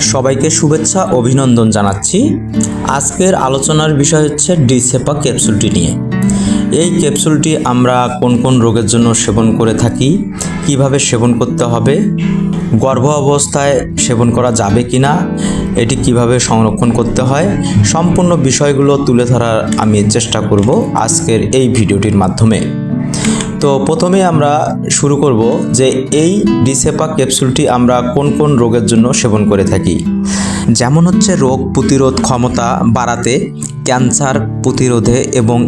সবাইকে শুভেচ্ছা, অভিনন্দন জানাচ্ছি। আজকের আলোচনার বিষয় হচ্ছে ডিসেপা ক্যাপসুলটি নিয়ে। এই ক্যাপসুলটি আমরা কোন কোন রোগের জন্য সেবন করে থাকি, কীভাবে সেবন করতে হবে, গর্ভ অবস্থায় সেবন করা যাবে কি না এটি কীভাবে সংরক্ষণ করতে হয়, সম্পূর্ণ বিষয়গুলো তুলে ধরার আমি চেষ্টা করব আজকের এই ভিডিওটির মাধ্যমে। তো প্রথমে আমরা শুরু করব যে এই ডিসেপা ক্যাপসুলটি আমরা কোন কোন রোগের জন্য সেবন করে থাকি। যেমন হচ্ছে রোগ প্রতিরোধ ক্ষমতা বাড়াতে, ক্যান্সার প্রতিরোধে এবং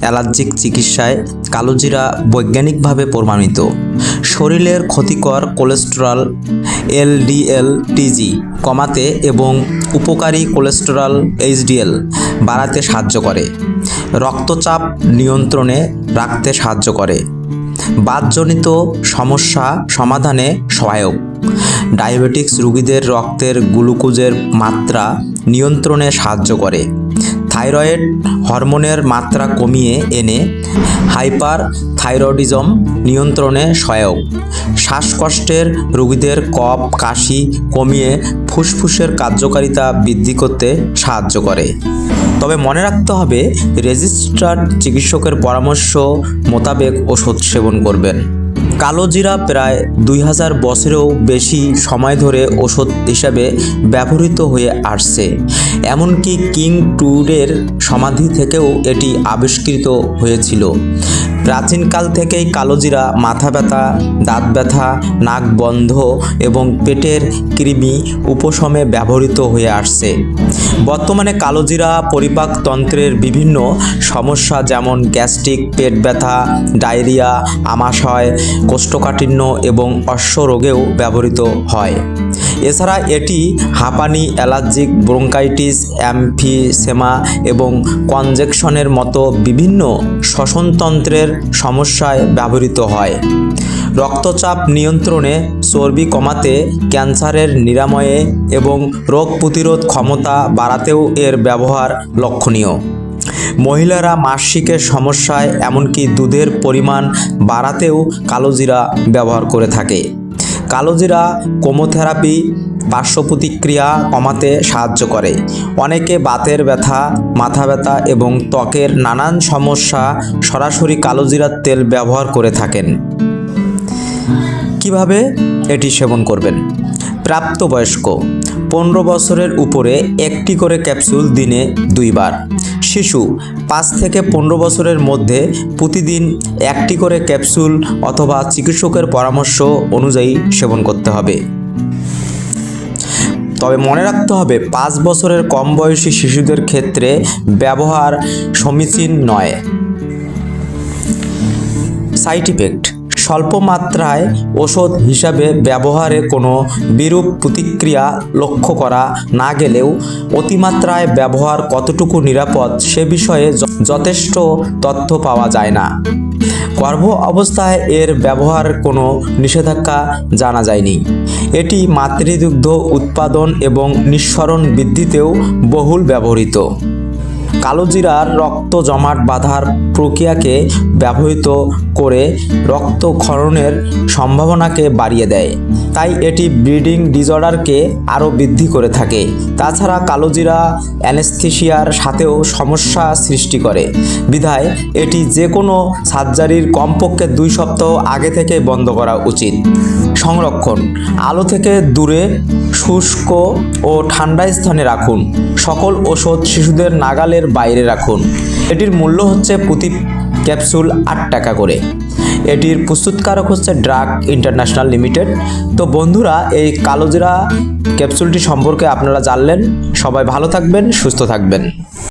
অ্যালার্জিক চিকিৎসায় কালোজিরা বৈজ্ঞানিকভাবে প্রমাণিত। শরীরের ক্ষতিকর কোলেস্টেরল এলডিএল টিজি কমাতে এবং উপকারী কোলেস্টেরল এইচডিএল বাড়াতে সাহায্য করে। রক্তচাপ নিয়ন্ত্রণে রাখতে সাহায্য করে। বাতজনিত সমস্যা সমাধানে সহায়ক। ডায়াবেটিক্স রোগীদের রক্তের গ্লুকোজের মাত্রা নিয়ন্ত্রণে সাহায্য করে। থাইরয়েড হরমোনের মাত্রা কমিয়ে এনে হাইপার থাইরয়েডিজম নিয়ন্ত্রণে সহায়ক। শ্বাসকষ্টের রোগীদের কফ, কাশি কমিয়ে ফুসফুসের কার্যকারিতা বৃদ্ধি করতে সাহায্য করে। তবে মনে রাখতে হবে, রেজিস্টার্ড চিকিৎসকের পরামর্শ মোতাবেক ওষুধ সেবন করবেন। কালোজিরা প্রায় দুই হাজার বছরেও বেশি সময় ধরে ওষুধ হিসাবে ব্যবহৃত হয়ে আসছে। এমনকি কিং টুরের সমাধি থেকেও এটি আবিষ্কৃত হয়েছিল। প্রাচীনকাল থেকেই কালোজিরা মাথা ব্যথা, দাঁত ব্যথা, নাক বন্ধ এবং পেটের কৃমি উপশমে ব্যবহৃত হয়ে আসছে। বর্তমানে কালোজিরা পরিপাকতন্ত্রের বিভিন্ন সমস্যা যেমন গ্যাস্ট্রিক, পেট ব্যথা, ডায়রিয়া, আমাশয় কোষ্ঠকাঠিন্য এবং অশ্ব রোগেও ব্যবহৃত হয়। এছাড়া এটি হাঁপানি, অ্যালার্জিক ব্রোঙ্কাইটিস, অ্যামফিসেমা এবং কনজেকশনের মতো বিভিন্ন শ্বসনতন্ত্রের সমস্যায় ব্যবহৃত হয়। রক্তচাপ নিয়ন্ত্রণে চর্বি কমাতে ক্যান্সারের নিরাময়ে এবং রোগ প্রতিরোধ ক্ষমতা বাড়াতেও এর ব্যবহার লক্ষণীয়। মহিলারা মাসিকের সমস্যায়, এমনকি দুধের পরিমাণ বাড়াতেও কালোজিরা ব্যবহার করে থাকে। কালোজিরা কোমোথেরাপি পার্শ্ব প্রতিক্রিয়া কমাতে সাহায্য করে। অনেকে বাতের ব্যথা, মাথা ব্যথা এবং ত্বকের নানান সমস্যা সরাসরি কালোজিরার তেল ব্যবহার করে থাকেন। কীভাবে এটি সেবন করবেন? প্রাপ্তবয়স্ক। পনেরো বছরের উপরে একটি করে ক্যাপসুল দিনে দুইবার। শিশু, পাঁচ থেকে পনেরো বছরের মধ্যে প্রতিদিন একটি করে ক্যাপসুল অথবা চিকিৎসকের পরামর্শ অনুযায়ী সেবন করতে হবে। তবে মনে রাখতে হবে, পাঁচ বছরের কম বয়সী শিশুদের ক্ষেত্রে ব্যবহার সমীচীন নয়। সাইড ইফেক্ট স্বল্প মাত্রায় ওষুধ হিসাবে ব্যবহারে কোনো বিরূপ প্রতিক্রিয়া লক্ষ্য করা না গেলেও অতিমাত্রায় ব্যবহার কতটুকু নিরাপদ সে বিষয়ে যথেষ্ট তথ্য পাওয়া যায় না। গর্ভ অবস্থায় এর ব্যবহার কোনো নিষেধাজ্ঞা জানা যায়নি। এটি মাতৃদুগ্ধ উৎপাদন এবং নিঃসরণ বৃদ্ধিতেও বহুল ব্যবহৃত। কালোজিরার রক্ত জমাট বাঁধার প্রক্রিয়াকে ব্যবহৃত করে রক্তক্ষরণের সম্ভাবনাকে বাড়িয়ে দেয়। তাই এটি ব্লিডিং ডিজঅর্ডারকে আরও বৃদ্ধি করে থাকে। তাছাড়া কালোজিরা অ্যানেস্থেশিয়ার সাথেও সমস্যা সৃষ্টি করে। বিধায় এটি যে কোনো সার্জারির কমপক্ষে দুই সপ্তাহ আগে থেকে বন্ধ করা উচিত। সংরক্ষণ। আলো থেকে দূরে, শুষ্ক ও ঠান্ডা স্থানে রাখুন। সকল ওষুধ শিশুদের নাগালের বাইরে রাখুন। এটির মূল্য হচ্ছে প্রতি ক্যাপসুল আট টাকা করে। এটির প্রস্তুতকারক হচ্ছে ড্রাগ ইন্টারন্যাশনাল লিমিটেড। তো বন্ধুরা, এই কালোজিরা ক্যাপসুলটি সম্পর্কে আপনারা জানলেন। সবাই ভালো থাকবেন, সুস্থ থাকবেন।